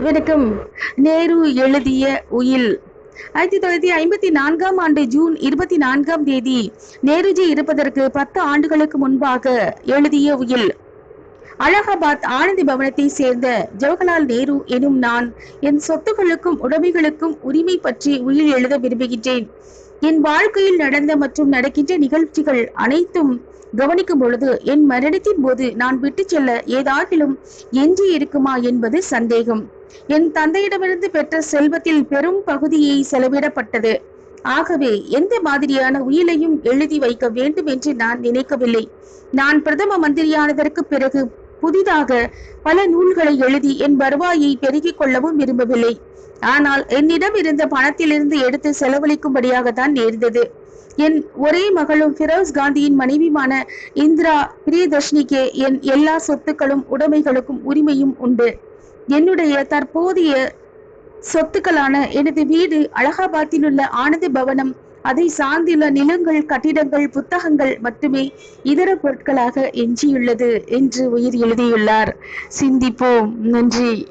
வணக்கம். நேரு எழுதிய உயில். ஆயிரத்தி தொள்ளாயிரத்தி ஐம்பத்தி நான்காம் ஆண்டு ஜூன் இருபத்தி நான்காம் தேதி நேருஜி இருப்பதற்கு பத்து ஆண்டுகளுக்கு முன்பாக எழுதிய உயில். அலகாபாத் ஆனந்தி பவனத்தை சேர்ந்த ஜவஹர்லால் நேரு எனும் நான் என் சொத்துக்களுக்கும் உடைமைகளுக்கும் உரிமை பற்றி உயில் எழுத விரும்புகின்றேன். என் வாழ்க்கையில் நடந்த மற்றும் நடக்கின்ற நிகழ்ச்சிகள் அனைத்தும் கவனிக்கும் பொழுது என் மரணத்தின் போது நான் விட்டு செல்ல ஏதாகிலும் எஞ்சி இருக்குமா என்பது சந்தேகம். என் தந்தையிடமிருந்து பெற்ற செல்வத்தில் பெரும் பகுதியை செலவிடப்பட்டது. ஆகவே எந்த மாதிரியான உயிலையும் எழுதி வைக்க வேண்டும் என்று நான் நினைக்கவில்லை. நான் பிரதம மந்திரியானதற்கு பிறகு புதிதாக பல நூல்களை எழுதி என் வருவாயை பெருகிக் கொள்ளவும் விரும்பவில்லை. ஆனால் என்னிடம் இருந்த பணத்திலிருந்து எடுத்து செலவழிக்கும்படியாகத்தான் நேர்ந்தது. என் ஒரே மகளும் ஃபிரோஸ் காந்தியின் மனைவியுமான இந்திரா பிரியதர்ஷினிக்கே என் எல்லா சொத்துக்களும் உடைமைகளுக்கும் உரிமையும் உண்டு. என்னுடைய தற்போதைய சொத்துக்களான எனது வீடு அலகாபாத்தில் உள்ள ஆனந்த பவனம் அதை சார்ந்துள்ள நிலங்கள் கட்டிடங்கள் புத்தகங்கள் மட்டுமே இதர பொருட்களாக எஞ்சியுள்ளது என்று உயிர் எழுதியுள்ளார். சிந்திப்போம். நன்றி.